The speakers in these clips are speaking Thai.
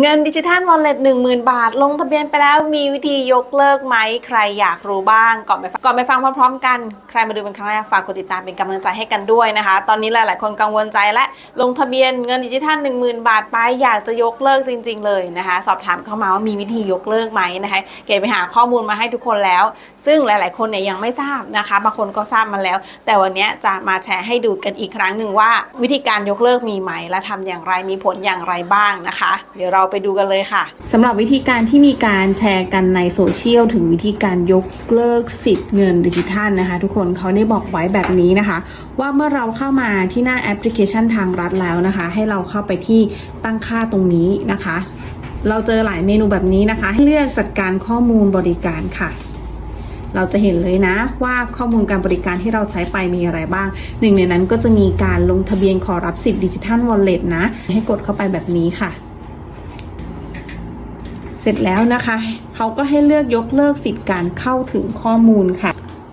เงินดิจิทัลวอลเล็ต1 0,000บาท ลงทะเบียนไปแล้วมีวิธียกเลิกไหมใครอยากรู้บ้าง ก่อนไปฟังก่อนไปฟังพร้อมๆ กัน ใครมาดูเป็นครั้งแรกฝากกดติดตามเป็นกำลังใจให้กันด้วยนะคะ ตอนนี้หลายๆ คนกังวลใจและลงทะเบียนเงินดิจิทัล1 0,000 บาทไปอยากจะยกเลิกจริง ๆ เลยนะคะ สอบถามเข้ามาว่ามีวิธียกเลิกไหมนะคะ เก๋ไปหาข้อมูลมาให้ทุกคนแล้ว ซึ่งหลาย ๆ คนเนี่ยยังไม่ทราบนะคะบางคนก็ทราบมาแล้ว แต่วันนี้จะมาแชร์ให้ดูกันอีกครั้งหนึ่งว่า วิธีการยกเลิกมีไหมและทำอย่างไรมีผลอย่างไรบ้างนะคะ เดี๋ยวเราไปดูกันเลยค่ะสำหรับวิธีการที่มีการแชร์กันในโซเชียลถึงวิธีการยกเลิกสิทธิ์เงินดิจิทัลนะคะ ทุกคนเขาได้บอกไว้แบบนี้นะคะ ว่าเมื่อเราเข้ามาที่หน้าแอปพลิเคชันทางรัฐแล้วนะคะ ให้เราเข้าไปที่ตั้งค่าตรงนี้นะคะ เราเจอหลายเมนูแบบนี้นะคะให้เลือกจัดการข้อมูลบริการค่ะเราจะเห็นเลยนะว่าข้อมูลการบริการที่เราใช้ไปมีอะไรบ้าง หนึ่งในนั้นก็จะมีการลงทะเบียนขอรับสิทธิ์ดิจิทัลวอลเล็ตนะ ให้กดเข้าไปแบบนี้ค่ะ เสร็จแล้วนะคะเขาก็ให้เลือกยกเลิกสิทธิ์การเข้าถึงข้อมูลค่ะ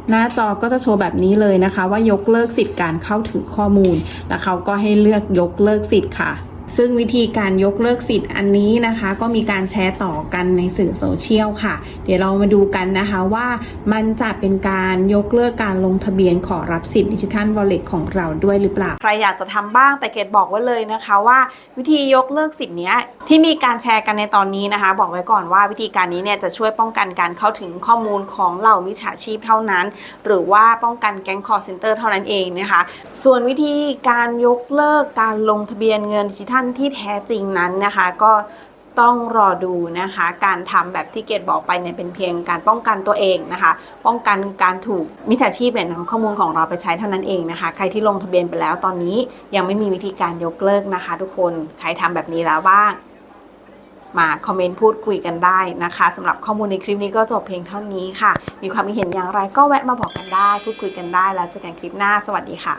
หน้าจอก็จะโชว์แบบนี้เลยนะคะ ว่ายกเลิกสิทธิ์การเข้าถึงข้อมูล แล้วเขาก็ให้เลือกยกเลิกสิทธิ์ค่ะ ซึ่งวิธีการยกเลิกสิทธิ์อันนี้นะคะ ก็มีการแชร์ต่อกันในสื่อโซเชียลค่ะ เดี๋ยวเรามาดูกันนะคะว่ามันจะเป็นการยกเลิกการลงทะเบียนขอรับสิทธิ์ดิจิทัลวอลเล็ตของเราด้วยหรือเปล่า ใครอยากจะทำบ้างแต่เกดบอกไว้เลยนะคะว่า วิธียกเลิกสิทธิ์เนี้ยที่มีการแชร์กันในตอนนี้นะคะ บอกไว้ก่อนว่าวิธีการนี้เนี่ยจะช่วยป้องกันการเข้าถึงข้อมูลของเหล่ามิจฉาชีพเท่านั้น หรือว่าป้องกันแก๊งคอร์เซนเตอร์เท่านั้นเองนะคะ ส่วนวิธีการยกเลิกการลงทะเบียนเงินดิจิทัลที่แท้จริงนั้นนะคะ ก็ต้องรอดูนะคะ การทำแบบที่เกดบอกไปเนี่ยเป็นเพียงการป้องกันตัวเองนะคะ ป้องกันการถูกมิจฉาชีพเนี่ยนำข้อมูลของเราไปใช้เท่านั้นเองนะคะ ใครที่ลงทะเบียนไปแล้วตอนนี้ยังไม่มีวิธีการยกเลิกนะคะ ทุกคนใครทำแบบนี้แล้วบ้างมาคอมเมนต์พูดคุยกันได้นะคะสำหรับข้อมูลในคลิปนี้ก็จบเพียงเท่านี้ค่ะ มีความคิดเห็นอย่างไรก็แวะมาบอกกันได้ พูดคุยกันได้แล้วเจอกันคลิปหน้าสวัสดีค่ะ